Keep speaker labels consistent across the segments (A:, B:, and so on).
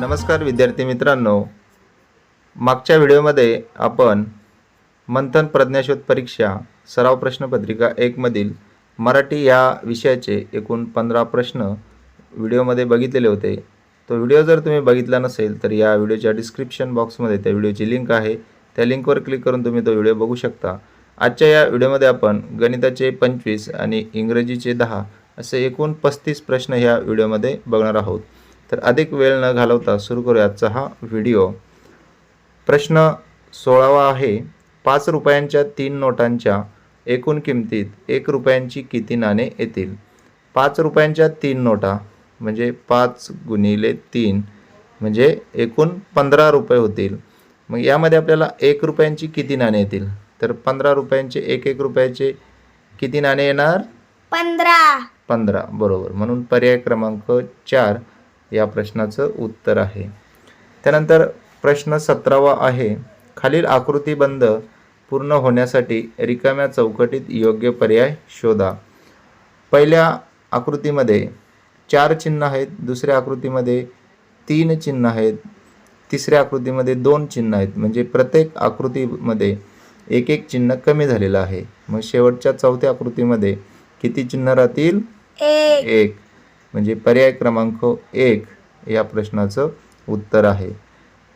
A: नमस्कार विद्यार्थी मित्रांनो. मागच्या व्हिडिओमध्ये आपण मंथन प्रज्ञाशोध परीक्षा सराव प्रश्नपत्रिका एकमधील मराठी या विषयाचे एकूण पंधरा प्रश्न व्हिडिओमध्ये बघितलेले होते. तो व्हिडिओ जर तुम्ही बघितला नसेल तर या व्हिडिओच्या डिस्क्रिप्शन बॉक्समध्ये त्या व्हिडिओची लिंक आहे. त्या लिंकवर क्लिक करून तुम्ही तो व्हिडिओ बघू शकता. आजच्या या व्हिडिओमध्ये आपण गणिताचे पंचवीस आणि इंग्रजीचे दहा असे एकूण पस्तीस प्रश्न ह्या व्हिडिओमध्ये बघणार आहोत. तर अधिक वेळ न घालवता सुरू करूया आजचा हा व्हिडिओ. प्रश्न सोळावा आहे पाच रुपयांच्या तीन नोटांच्या एकूण किमतीत एक रुपयांची किती नाणे येतील? पाच रुपयांच्या तीन नोटा म्हणजे पाच गुणिले तीन म्हणजे एकूण पंधरा रुपये होतील. मग यामध्ये आपल्याला एक रुपयांची किती नाणे येतील? तर पंधरा रुपयांचे एक एक रुपयाचे किती नाणे येणार?
B: पंधरा.
A: पंधरा बरोबर. म्हणून पर्याय क्रमांक चार या प्रश्नाचं उत्तर आहे. त्यानंतर प्रश्न सतरावा आहे खालील आकृतीबंध पूर्ण होण्यासाठी रिकाम्या चौकटीत योग्य पर्याय शोधा. पहिल्या आकृतीमध्ये चार चिन्ह आहेत दुसऱ्या आकृतीमध्ये तीन चिन्ह आहेत तिसऱ्या आकृतीमध्ये दोन चिन्ह आहेत. म्हणजे प्रत्येक आकृतीमध्ये एक एक चिन्ह कमी झालेलं आहे. मग शेवटच्या चौथ्या आकृतीमध्ये किती चिन्ह राहतील?
B: एक.
A: एक. म्हणजे पर्याय क्रमांक एक या प्रश्नाचं उत्तर आहे.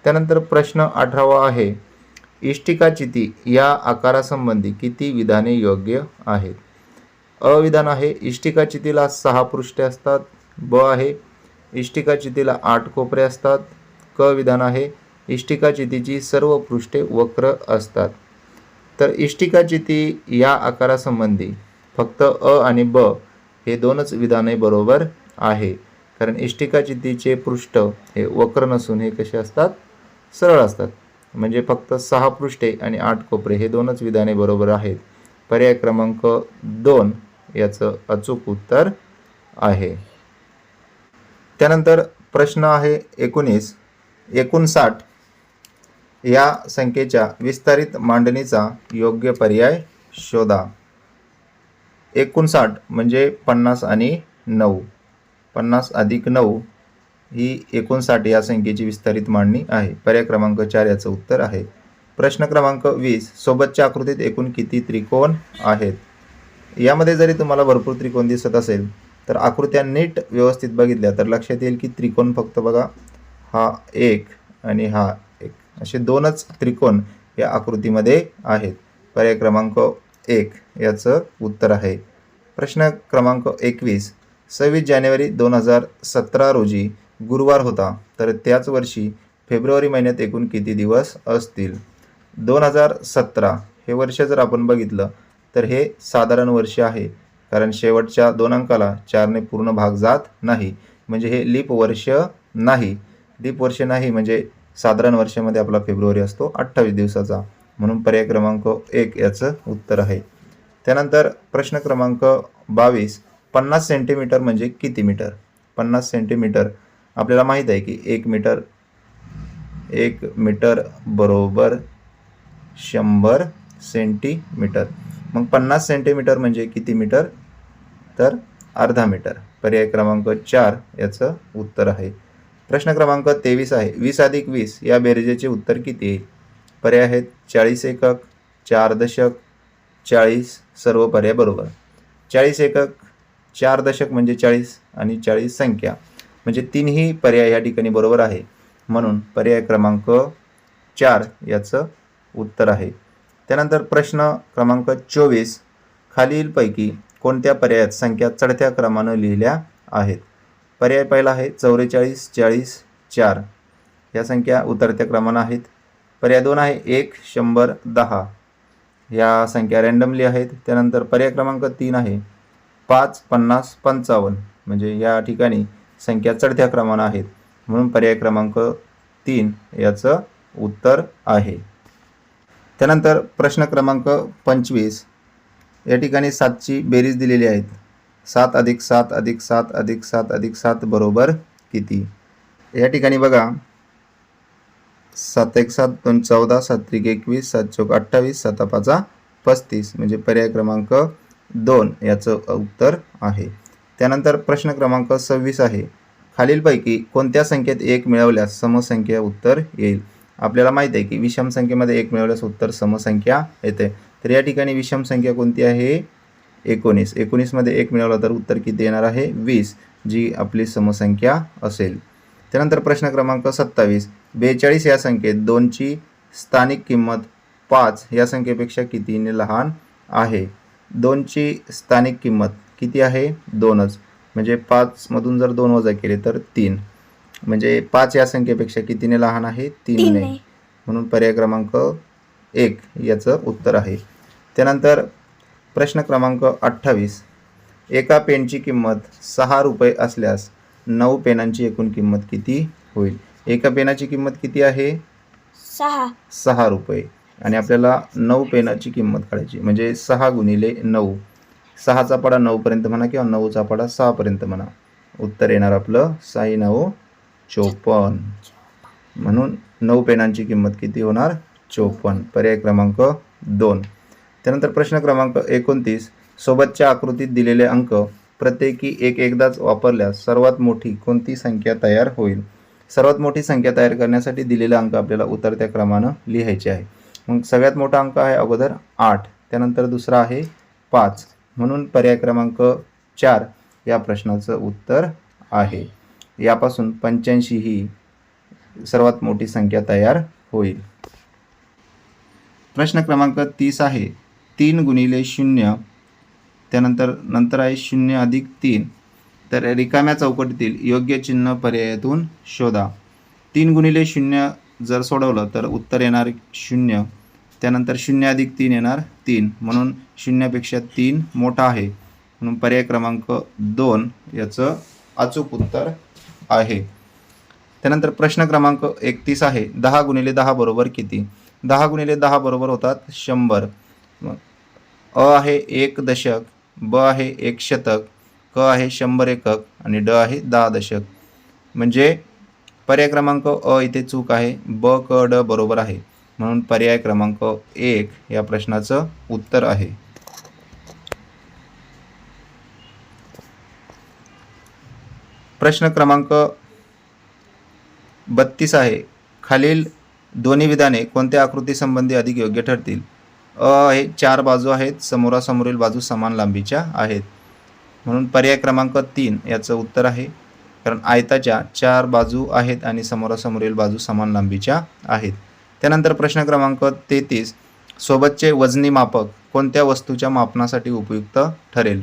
A: त्यानंतर प्रश्न अठरावा आहे इष्टिकाचिती या आकारासंबंधी किती विधाने योग्य आहेत? अविधान आहे इष्टिकाचितीला सहा पृष्ठे असतात. ब आहे इष्टिकाचितीला आठ कोपरे असतात. क विधान आहे इष्टिकाचितीची सर्व पृष्ठे वक्र असतात. तर इष्टिकाचिती या आकारासंबंधी फक्त अ आणि ब हे दोनच विधाने बरोबर आहे. कारण इष्टिकाचितीचे पृष्ठ हे वक्र नसून हे कसे असतात? सरळ असतात. म्हणजे फक्त सहा पृष्ठे आणि आठ कोपरे हे दोनच विधाने बरोबर आहेत. पर्याय क्रमांक दोन याचं अचूक उत्तर आहे. त्यानंतर प्रश्न आहे एकोणीस. एकोणसाठ या संख्येच्या विस्तारित मांडणीचा योग्य पर्याय शोधा. एकोणसाठ म्हणजे पन्नास आणि नऊ. पन्नास अधिक नऊ ही एकोणसाठ या संख्येची विस्तारित मांडणी आहे. पर्याय क्रमांक चार याचं उत्तर आहे. प्रश्न क्रमांक वीस सोबतच्या आकृतीत एकूण किती त्रिकोण आहेत? यामध्ये जरी तुम्हाला भरपूर त्रिकोण दिसत असेल तर आकृत्या नीट व्यवस्थित बघितल्या तर लक्षात येईल की त्रिकोण फक्त बघा हा एक आणि हा एक. असे दोनच त्रिकोण या आकृतीमध्ये आहेत. पर्याय क्रमांक एक याचं उत्तर आहे. प्रश्न क्रमांक एकवीस सव्वीस जानेवारी दोन हजार सतरा रोजी गुरुवार होता तर त्याच वर्षी फेब्रुवारी महिन्यात एकूण किती दिवस असतील? दोन हजार सतरा. हे वर्ष जर आपण बघितलं तर हे साधारण वर्ष आहे कारण शेवटच्या दोन अंकाला चारने पूर्ण भाग जात नाही. म्हणजे हे लीप वर्ष नाही. लीप वर्ष नाही म्हणजे साधारण वर्षामध्ये आपला फेब्रुवारी असतो अठ्ठावीस दिवसाचा. म्हणून पर्याय क्रमांक एक याचं उत्तर आहे. त्यानंतर प्रश्न क्रमांक बावीस. पन्नास सेंटीमीटर म्हणजे किती मीटर? पन्नास सेंटीमीटर. आपल्याला माहीत आहे की एक मीटर एक मीटर बरोबर शंभर सेंटीमीटर. मग पन्नास सेंटीमीटर म्हणजे किती मीटर? तर अर्धा मीटर. पर्याय क्रमांक चार याचं उत्तर आहे. प्रश्न क्रमांक तेवीस आहे. वीस अधिक वीस या बेरजेचे उत्तर किती येईल पर्याय आहेत चाळीस एकक चार दशक चाळीस सर्व पर्याय बरोबर. चाळीस एकक चार दशक म्हणजे चाळीस आणि चाळीस संख्या. म्हणजे तीनही पर्याय या ठिकाणी बरोबर आहे. म्हणून पर्याय क्रमांक चार याचं उत्तर आहे. त्यानंतर प्रश्न क्रमांक चोवीस खालीलपैकी कोणत्या पर्यायात संख्या चढत्या क्रमानं लिहिल्या आहेत? पर्याय पहिला आहे चौवेचाळीस चाळीस चार. या संख्या उतरत्या क्रमानं आहेत. पर्याय दोन आहे एक शंभर दहा. या संख्या रँडमली आहेत. त्यानंतर पर्याय क्रमांक तीन आहे पाच पन्नास पंचावन्न. म्हणजे या ठिकाणी संख्या चढत्या क्रमानं आहेत. म्हणून पर्याय क्रमांक तीन याचं उत्तर आहे. त्यानंतर प्रश्न क्रमांक पंचवीस. या ठिकाणी सातची बेरीज दिलेली आहेत. सात अधिक सात अधिक सात अधिक सात अधिक सात बरोबर किती? या ठिकाणी बघा. सात एक सात दोन चौदा सात त्रिक एकवीस सात चौक अठ्ठावीस सात पाचा पस्तीस. म्हणजे पर्याय क्रमांक दोन याचं उत्तर आहे. त्यानंतर प्रश्न क्रमांक सव्वीस आहे. खालीलपैकी कोणत्या संख्येत एक मिळवल्यास समसंख्या उत्तर येईल? आपल्याला माहीत आहे की विषम संख्येमध्ये एक मिळवल्यास उत्तर समसंख्या येते. तर या ठिकाणी विषम संख्या कोणती आहे? एकोणीस. एकोणीसमध्ये एक मिळवला तर उत्तर किती येणार आहे? वीस जी आपली समसंख्या असेल. त्यानंतर प्रश्न क्रमांक सत्तावीस. बेचाळीस या संख्येत दोनची स्थानिक किंमत पाच या संख्येपेक्षा कितीने लहान आहे? दोनची स्थानिक किंमत किती आहे? दोनच. म्हणजे पाचमधून जर दोन वजा केले तर तीन. म्हणजे पाच या संख्येपेक्षा कितीने लहान आहे? तीनने. म्हणून पर्याय क्रमांक एक याचं उत्तर आहे. त्यानंतर प्रश्न क्रमांक अठ्ठावीस. एका पेनची किंमत सहा रुपये असल्यास नऊ पेनांची एकूण किंमत किती होईल? एका पेनाची किंमत किती आहे?
B: सहा.
A: सहा रुपये. आणि आपल्याला नऊ पेनाची किंमत काढायची म्हणजे सहा गुणिले नऊ. सहाचा पाडा नऊपर्यंत म्हणा किंवा नऊचा पाडा सहापर्यंत म्हणा. उत्तर येणार आपलं साई नऊ चोपन्न. म्हणून नऊ पेनांची किंमत किती होणार? चोपन्न. पर्याय क्रमांक दोन. त्यानंतर प्रश्न क्रमांक एकोणतीस. सोबतच्या आकृतीत दिलेले अंक प्रत्येकी एक एकदाच वापरल्यास सर्वात मोठी कोणती संख्या तयार होईल? सर्वात मोठी संख्या तयार करण्यासाठी दिलेला अंक आपल्याला उतरत्या क्रमानं लिहायचे आहे. मग सगळ्यात मोठा अंक आहे अगोदर आठ त्यानंतर दुसरा आहे पाच. म्हणून पर्याय क्रमांक चार या प्रश्नाचं उत्तर आहे. यापासून पंच्याऐंशी ही सर्वात मोठी संख्या तयार होईल. प्रश्न क्रमांक तीस आहे. तीन गुणिले शून्य त्यानंतर नंतर आहे शून्य अधिक तीन. तर रिकाम्या चौकटीतील योग्य चिन्ह पर्यायातून शोधा. तीन गुणिले शून्य जर सोडवलं तर उत्तर येणार शून्य. त्यानंतर शून्य अधिक तीन येणार तीन. म्हणून शून्यापेक्षा तीन मोठा आहे. म्हणून पर्याय क्रमांक दोन याचं अचूक उत्तर आहे. त्यानंतर प्रश्न क्रमांक एकतीस आहे. दहा गुणिले दहा बरोबर किती? दहा गुणिले दहा बरोबर होतात शंभर. अ आहे एक दशक ब आहे एक शतक क आहे शंभर एकक आणि ड आहे दहा दशक. म्हणजे पर्याय क्रमांक अ इथे चूक आहे. ब क ड बरोबर आहे. म्हणून पर्याय क्रमांक एक या प्रश्नाचं उत्तर आहे. प्रश्न क्रमांक बत्तीस आहे. खालील दोन्ही विधाने कोणत्या आकृतीसंबंधी अधिक योग्य ठरतील? अ आहे चार बाजू आहेत. समोरासमोरील बाजू समान लांबीच्या आहेत. म्हणून पर्याय क्रमांक तीन याचं उत्तर आहे. कारण आयताच्या चार बाजू आहेत आणि समोरासमोरील बाजू समान लांबीच्या आहेत. त्यानंतर प्रश्न क्रमांक तेहतीस सोबतचे वजनी मापक कोणत्या वस्तूच्या मापनासाठी उपयुक्त ठरेल?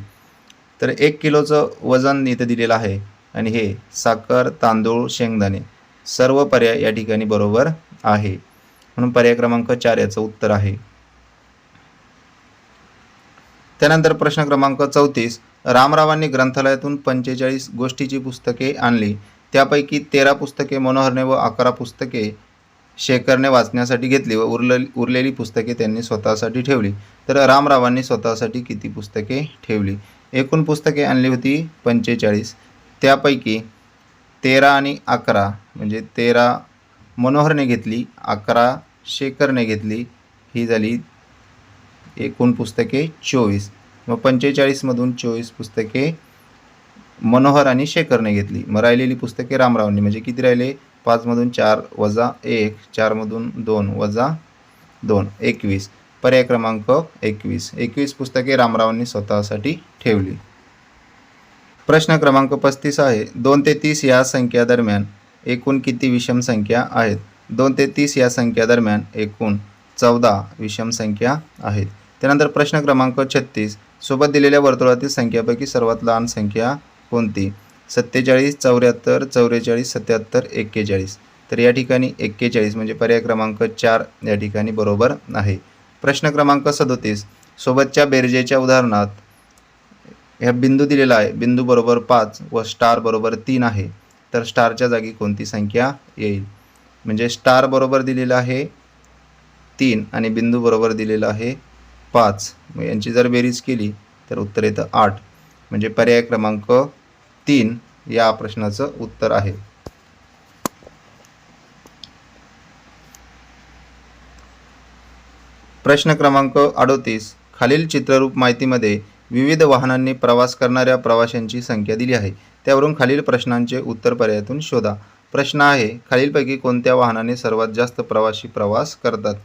A: तर एक किलोचं वजन इथं दिलेलं आहे आणि हे साखर तांदूळ शेंगदाणे सर्व पर्याय या ठिकाणी बरोबर आहे. म्हणून पर्याय क्रमांक चार याचं उत्तर आहे. त्यानंतर प्रश्न क्रमांक चौतीस रामरावांनी ग्रंथालयातून पंचेचाळीस गोष्टीची पुस्तके आणली. त्यापैकी तेरा पुस्तके मनोहरने व अकरा पुस्तके शेखरने वाचण्यासाठी घेतली व उरले उरलेली पुस्तके त्यांनी स्वतःसाठी ठेवली. तर रामरावांनी स्वतःसाठी किती पुस्तके ठेवली? एकूण पुस्तके आणली होती पंचेचाळीस. त्यापैकी तेरा आणि अकरा म्हणजे तेरा मनोहरने घेतली अकरा शेखरने घेतली ही झाली एकूण पुस्तके चोवीस. मग पंचेचाळीसमधून चोवीस पुस्तके मनोहर आणि शेखरने घेतली. मग राहिलेली पुस्तके रामरावांनी. म्हणजे किती राहिले? पाचमधून चार वजा एक चारमधून दोन वजा दोन एकवीस. पर्याय क्रमांक एकवीस. एकवीस पुस्तके रामरावांनी स्वतःसाठी ठेवली. प्रश्न क्रमांक पस्तीस आहे. दोन ते तीस या संख्या दरम्यान एकूण किती विषम संख्या आहेत? दोन ते तीस या संख्या दरम्यान एकूण चौदा विषम संख्या आहेत. त्यानंतर प्रश्न क्रमांक छत्तीस. सोबत दिलेल्या वर्तुळातील संख्यापैकी सर्वात लहान संख्या कोणती? सत्तेचाळीस चौऱ्याहत्तर चौवेचाळीस सत्याहत्तर एक्केचाळीस. तर या ठिकाणी एक्केचाळीस म्हणजे पर्याय क्रमांक चार या ठिकाणी बरोबर आहे. प्रश्न क्रमांक सदोतीस. सोबतच्या बेरजेच्या उदाहरणात ह्या बिंदू दिलेला आहे. बिंदू बरोबर पाच व स्टार बरोबर तीन आहे. तर स्टारच्या जागी कोणती संख्या येईल? म्हणजे स्टार बरोबर दिलेलं आहे तीन आणि बिंदू बरोबर दिलेलं आहे पाच. मग यांची जर बेरीज केली तर उत्तर येतं आठ. म्हणजे पर्याय क्रमांक तीन या प्रश्नाचं उत्तर आहे. प्रश्न क्रमांक अडोतीस. खालील चित्ररूप माहितीमध्ये विविध वाहनांनी प्रवास करणाऱ्या प्रवाशांची संख्या दिली आहे. त्यावरून खालील प्रश्नांचे उत्तर पर्यायातून शोधा. प्रश्न आहे खालीलपैकी कोणत्या वाहनाने सर्वात जास्त प्रवासी प्रवास करतात?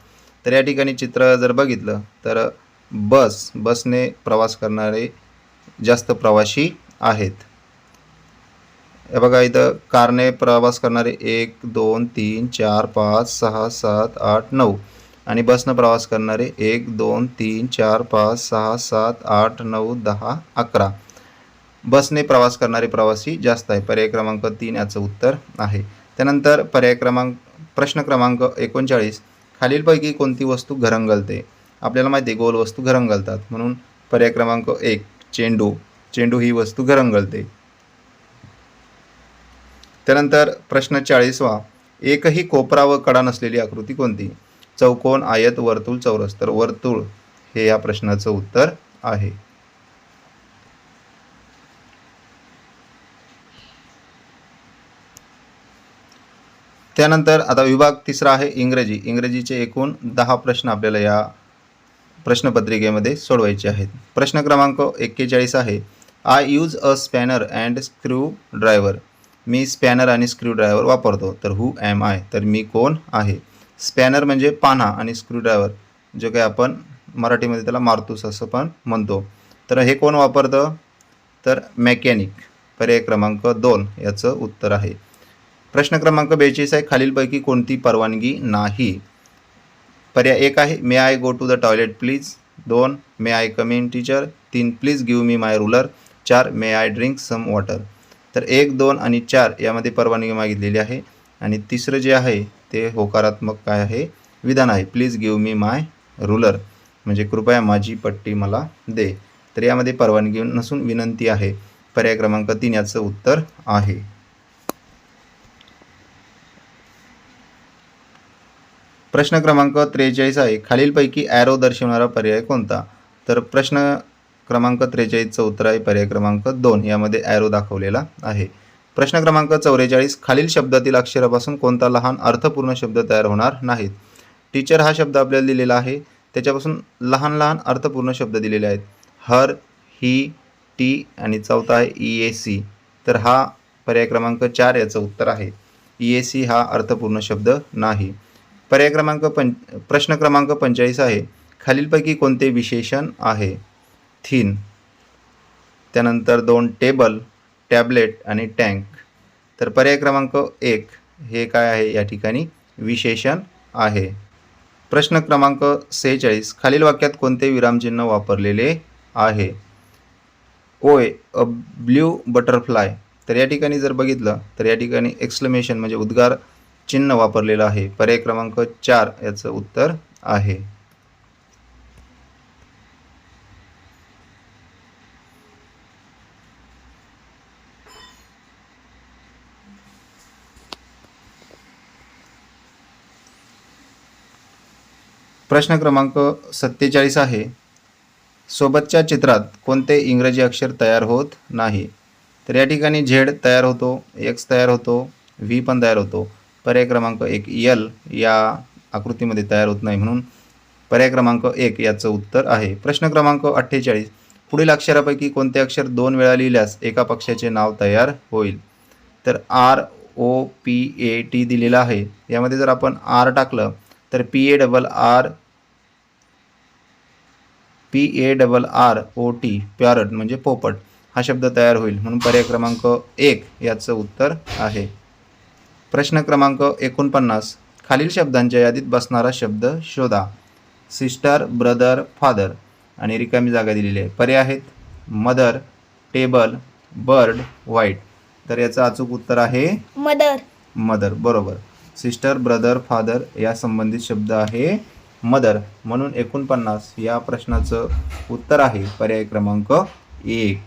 A: तर या ठिकाणी चित्र जर बघितलं तर बस बसने प्रवास करणारे जास्त प्रवासी आहेत. हे बघा इथं कारने प्रवास करणारे एक दोन तीन चार पाच सहा सात आठ नऊ. आणि बसनं प्रवास करणारे एक दोन तीन चार पाच सहा सात आठ नऊ दहा अकरा. बसने प्रवास करणारे प्रवासी जास्त आहे. पर्याय क्रमांक तीन याचं उत्तर आहे. त्यानंतर पर्याय क्रमांक प्रश्न क्रमांक एकोणचाळीस. खालीलपैकी कोणती वस्तू घरंगलते आपल्याला माहिती आहे गोल वस्तू घरंगलतात म्हणून पर्याय क्रमांक एक चेंडू. चेंडू ही वस्तू घरंगलते त्यानंतर प्रश्न चाळीसवा. एकही कोपरा व कडा नसलेली आकृती कोणती? चौकोन आयत वर्तुळ चौरस. तर वर्तुळ हे या प्रश्नाचं उत्तर आहे. त्यानंतर आता विभाग तिसरा आहे इंग्रजी. इंग्रजीचे एकूण दहा प्रश्न आपल्याला या प्रश्नपत्रिकेमध्ये सोडवायचे आहेत. प्रश्न क्रमांक एक्केचाळीस आहे. I use a spanner and screwdriver me spanner आणि स्क्रू ड्रायव्हर वापरतो. तर हू ॲम आय तर मी कोण आहे? स्पॅनर म्हणजे पाना आणि स्क्रू ड्रायव्हर जो काही आपण मराठीमध्ये त्याला मारतूस असं पण म्हणतो. तर हे कोण वापरतं? तर मेकॅनिक पर्याय क्रमांक दोन याचं उत्तर आहे. प्रश्न क्रमांक बेचाळीस आहे. खालीलपैकी कोणती परवानगी नाही? पर्याय एक आहे. May I go to the toilet please दोन may I come in teacher तीन please give me my ruler चार may I drink some water तर एक दोन आणि चार यामध्ये परवानगी मागितलेली आहे. आणि तिसरं जे आहे ते होकारात्मक काय आहे? विधान आहे. Please give me my ruler म्हणजे कृपया माझी पट्टी मला दे. तर यामध्ये परवानगी नसून विनंती आहे. पर्याय क्रमांक तीन याचं उत्तर आहे. प्रश्न क्रमांक त्रेचाळीस आहे. खालीलपैकी ॲरो दर्शवणारा पर्याय कोणता? तर प्रश्न क्रमांक त्रेचाळीसचं उत्तर आहे पर्याय क्रमांक दोन यामध्ये ॲरो दाखवलेला आहे. प्रश्न क्रमांक चौवेचाळीस खालील शब्दातील अक्षरापासून कोणता लहान अर्थपूर्ण शब्द तयार होणार नाहीत? टीचर हा शब्द आपल्याला दिलेला आहे. त्याच्यापासून लहान लहान अर्थपूर्ण शब्द दिलेले आहेत. हर ही टी आणि चौथा आहे ई ए सी तर हा पर्याय क्रमांक चार याचं उत्तर आहे. ई ए सी हा अर्थपूर्ण शब्द नाही. पर्याय क्रमांक पं प्रश्न क्रमांक पंचेचाळीस आहे. खालीलपैकी कोणते विशेषण आहे? थीन त्यानंतर दोन टेबल टॅबलेट आणि टँक. तर पर्याय क्रमांक एक हे काय आहे? या ठिकाणी विशेषण आहे. प्रश्न क्रमांक सेहेचाळीस खालील वाक्यात कोणते विरामचिन्ह वापरलेले आहे? ओय अ ब्ल्यू बटरफ्लाय. तर या ठिकाणी जर बघितलं तर या ठिकाणी एक्सप्लेमेशन म्हणजे उद्गार चिन्ह वापरलेलं आहे. पर्याय क्रमांक चार याचं उत्तर आहे. प्रश्न क्रमांक सत्तेचाळीस आहे. सोबतच्या चित्रात कोणते इंग्रजी अक्षर तयार होत नाही? तर या ठिकाणी झेड तयार होतो एक्स तयार होतो व्ही पण तयार होतो. पर्याय क्रमांक एक यल या आकृतीमध्ये तयार होत नाही म्हणून पर्याय क्रमांक एक याचं उत्तर आहे. प्रश्न क्रमांक अठ्ठेचाळीस. पुढील अक्षरापैकी कोणते अक्षर दोन वेळा लिहिल्यास एका पक्षाचे नाव तयार होईल? तर R O P A T दिलेलं आहे. यामध्ये जर आपण आर टाकलं तर P A double R P A double R O T parrot म्हणजे पोपट हा शब्द तयार होईल. म्हणून पर्याय क्रमांक एक याचं उत्तर आहे. प्रश्न क्रमांक एकोणपन्नास. खालील शब्दांच्या यादीत बसणारा शब्द शोधा. सिस्टर ब्रदर फादर आणि रिकामी जागा दिलेली आहे. पर्याय आहेत. मदर टेबल बर्ड व्हाईट तर याचं अचूक उत्तर आहे?
B: मदर
A: मदर बरोबर. सिस्टर ब्रदर फादर या संबंधित शब्द आहे मदर म्हणून एकोणपन्नास या प्रश्नाचं उत्तर आहे. पर्याय क्रमांक एक.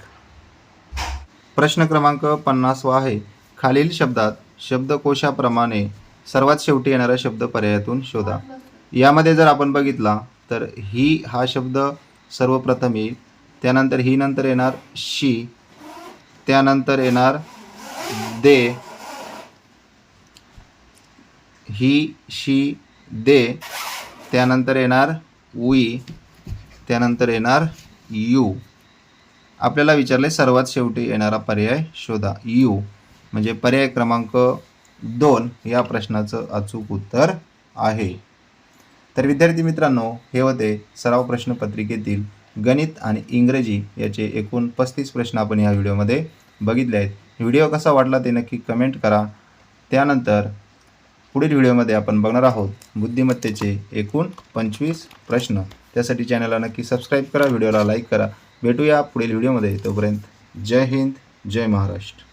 A: प्रश्न क्रमांक पन्नासवा आहे. खालील शब्दात शब्दकोशाप्रमाणे सर्वात शेवटी येणारा शब्द पर्यायातून शोधा. यामध्ये जर आपण बघितला तर ही हा शब्द सर्वप्रथम येईल. त्यानंतर ही नंतर येणार शी. त्यानंतर येणार दे. ही शी दे. त्यानंतर येणार वी त्यानंतर येणार यू. आपल्याला विचारले सर्वात शेवटी येणारा पर्याय शोधा. यू. म्हणजे पर्याय क्रमांक दोन या प्रश्नाचं अचूक उत्तर आहे. तर विद्यार्थी मित्रांनो हे होते सराव प्रश्नपत्रिकेतील गणित आणि इंग्रजी याचे एकूण पस्तीस प्रश्न आपण या व्हिडिओमध्ये बघितले आहेत. व्हिडिओ कसा वाटला ते नक्की कमेंट करा. त्यानंतर पुढील व्हिडिओमध्ये आपण बघणार आहोत बुद्धिमत्तेचे एकूण पंचवीस प्रश्न. त्यासाठी चॅनलला नक्की सबस्क्राईब करा व्हिडिओला लाईक करा. भेटूया पुढील व्हिडिओमध्ये. तोपर्यंत जय हिंद जय महाराष्ट्र.